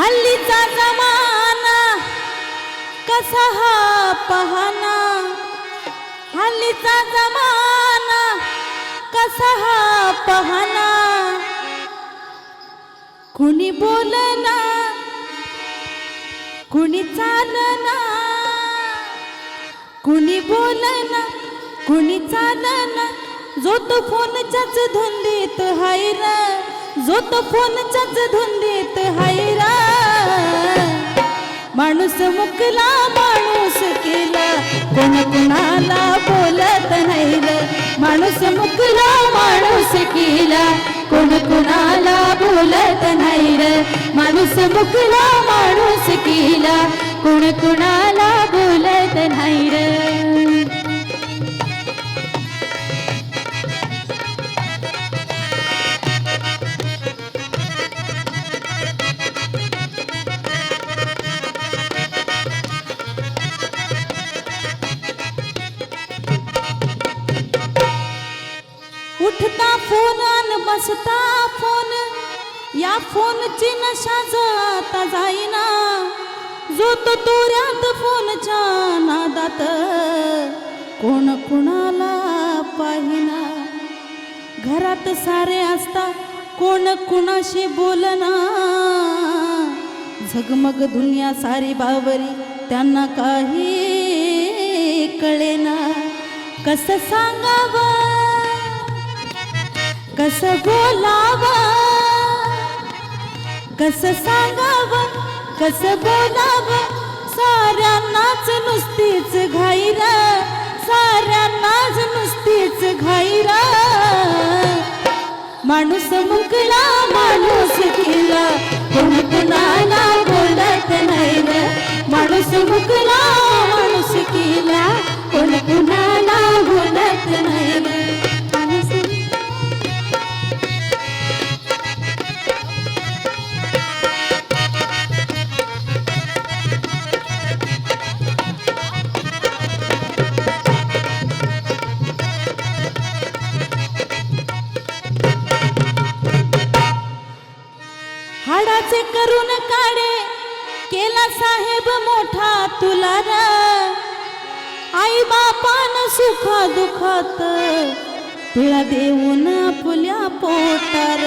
हल्लीचा जमाना कसा हा पहाना? हल्लीचा जमाना कसा हा पहाना? कुणी बोलना? कुणी चालना? कुणी बोलना? कुणी चालना? जो तो फोनच्याच धुंदीत हाय ना जो तो फोनच्याच धुंदीत हाय माणूस मुकला माणूस केला. कोण कुणाला बोलत नाही माणूस मुकला माणूस केला. कोण कुणाला बोलत नाही र? माणूस मुकला माणूस केला. कोण कुणाला बोलत नाही र? बसता फोन या फोनची नशा जाता जाईना. जो तो तोऱ्यात फोनच्या नादात. कोण कुणाला पाहिना. घरात सारे असता कोण कुणाशी बोलना. झगमग दुनिया सारी बावरी त्यांना काही कळेना. कसं सांगावं? कस बोलावा? कस सांगाव? कस बोलाव? साऱ्यांनाच नुसतीच घाईर. साऱ्यांनाच नुसतीच घाईर. माणूस मुकला माणूस केला कोण कुणाला बोलत नाही माणूस मुकला माणूस केला कोण कुणाला बोलत नाही हाडाचे करून काढे. केला साहेब मोठा तुला र आई बापान सुख दुखात. तिळा देऊन फुल्या पोटार.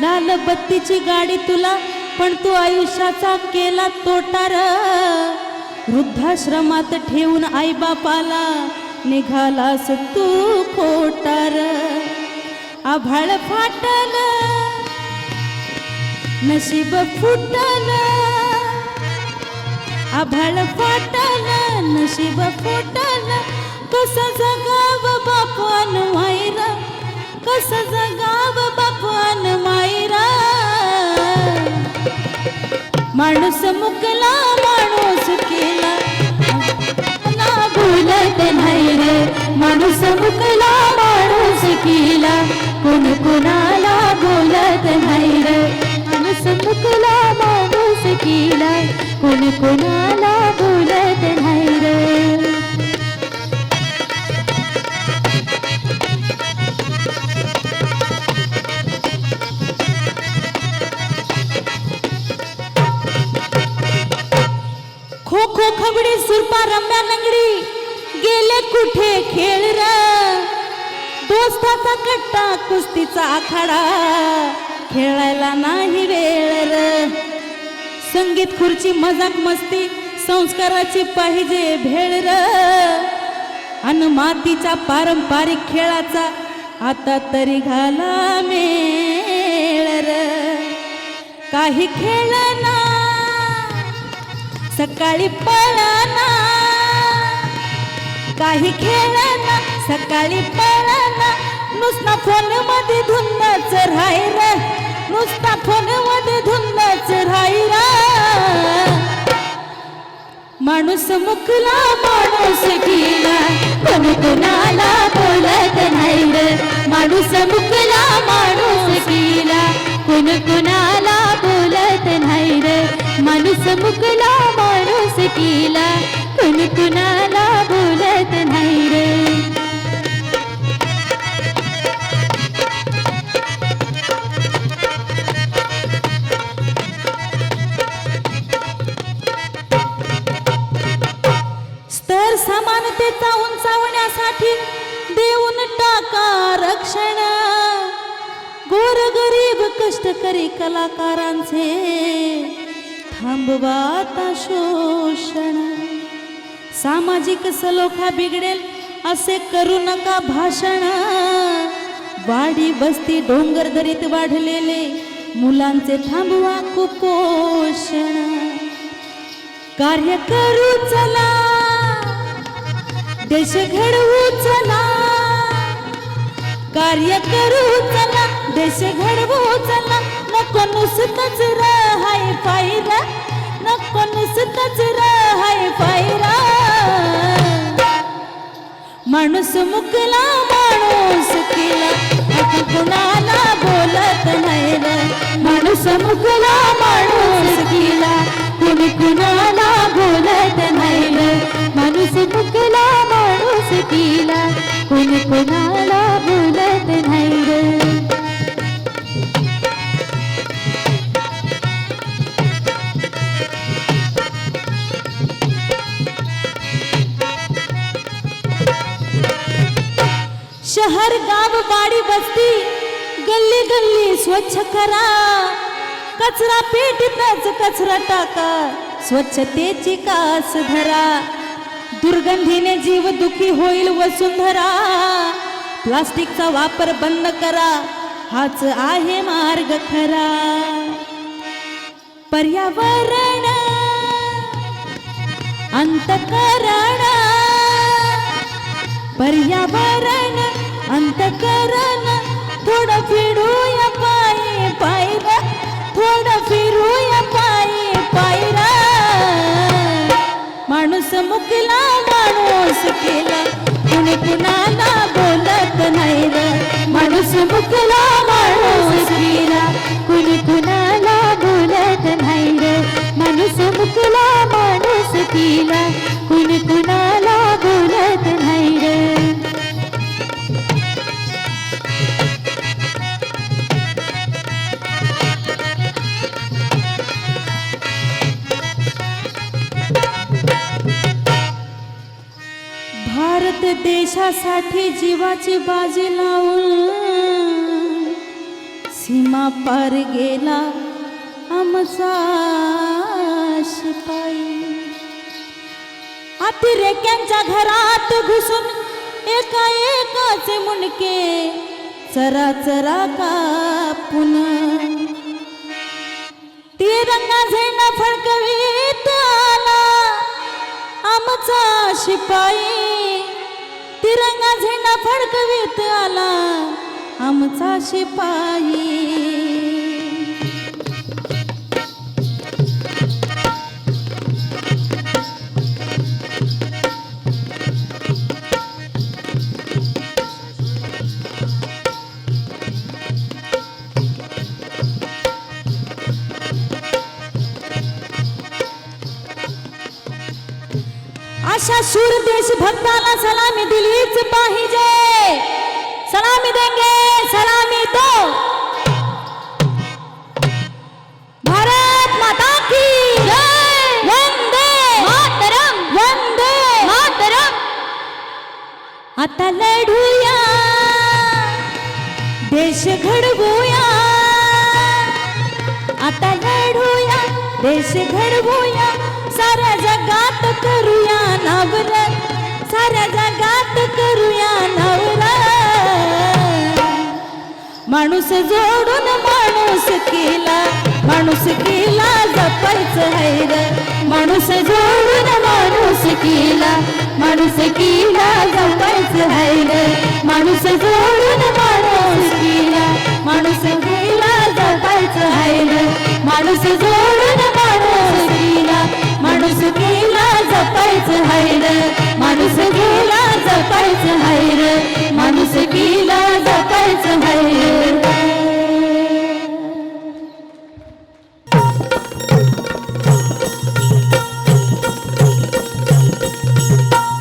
लाल बत्तीची गाडी तुला पण तू आयुष्याचा केला तोटार. वृद्धाश्रमात ठेवून आई बापाला निघालास तू खोटार. आभाळ फाटलं. नशीब फुटल आभाळ फाटल नशीब फुटल कस जगाव बापन मायरा? कस जगाव बापन मायरा? माणूस मुकला माणूस केला. ना बोलत नाही रे. माणूस मुकला माणूस केला. कोण कोणाला बोलत नाही रे. माणूस मुकला माणूस केला. कोण कोणाला बोलत नाही रे. खो खो खबडी सुरपा रम्या लंगडी. गेले कुठे खेळ र? दोस्ताचा कट्टा कुस्तीचा आखाडा. खेळायला नाही वेळ र. संगीत खुर्ची मजाक मस्ती संस्काराची पाहिजे भेळ र. अन मातीच्या पारंपरिक खेळाचा आता तरी घाला मेळ र. काही खेळना सकाळी पळना. काही खेळना सकाळी पळना. नुसता फोनमध्ये धुंदाच राहिलं नुसता फोनमध्ये धुंदच राहिला. माणूस मुखला माणूस गेला. कोण कोणाला बोलत नाही रे. माणूस मुकला माणूस गेला. कोण कोणाला बोलत नाही रे. माणूस मुकला माणूस गेला. तर समानतेचा उंचावण्यासाठी देऊन टाका रक्षण. गोर गरीब कष्टकरी कलाकारांचे थांबवाता शोषण. सामाजिक सलोखा बिघडेल असे करू नका भाषण. वाडी बस्ती डोंगर दरीत वाढलेले मुलांचे थांबवा कुपोषण. कार्य करू चला. देश घडवू चला. कार्य करू चला. देश घडवू चला. नको नुसतच राहाय पायरा. नको नुसतच राहाय पायरा. माणूस मुकला माणूस केला. कुणाला बोलत नाही माणूस मुकला माणूस शहर गाव वाडी बस्ती गल्ली गल्ली स्वच्छ करा. कचरा पेटीतच कचरा टाका स्वच्छतेची कास धरा. दुर्गंधीने जीव दुखी होईल वसुंधरा. प्लास्टिकचा वापर बंद करा हाच आहे मार्ग खरा. पर्यावरण अंतकरण. पर्यावरण अंतकरण थोडं फिरूया पाय पायरा थोडं फिरूया पाय पायरा माणूस मुकला माणूस केला कुणी कुणाला बोलत नाही र. माणूस मुकला माणूस केला कुणी कुणाला बोलत नाही र. माणूस मुकला माणूस केला कुणी कुणाला बोलत नाही रे. भारत देशासाठी जीवाची बाजी लावून सीमा पार गेला आमचा शिपाई. अतिरेक्यांच्या घरात घुसून एका एकाचे मुंडके चरा चरा कापून तिरंगा झेंडा फडकवीत आला आमचा शिपाई. तिरंगा झेंडा फडकवीत आला. आमचा शिपाई अशा शूर देशभक्ताला सलामी दिलीच पाहिजे. सलामी देंगे सलामी तो. भारत माता की वंदे मातरम. वंदे मातरम. आता लढूया. देश घडवूया. आता लढूया. देश घडवूया. साऱ्या जगात करू नवर साऱ्या जगात करूया नवर. माणूस जोडून माणूस केला माणूस केला जपायचं है माणूस जोडून माणूस केला माणूस केला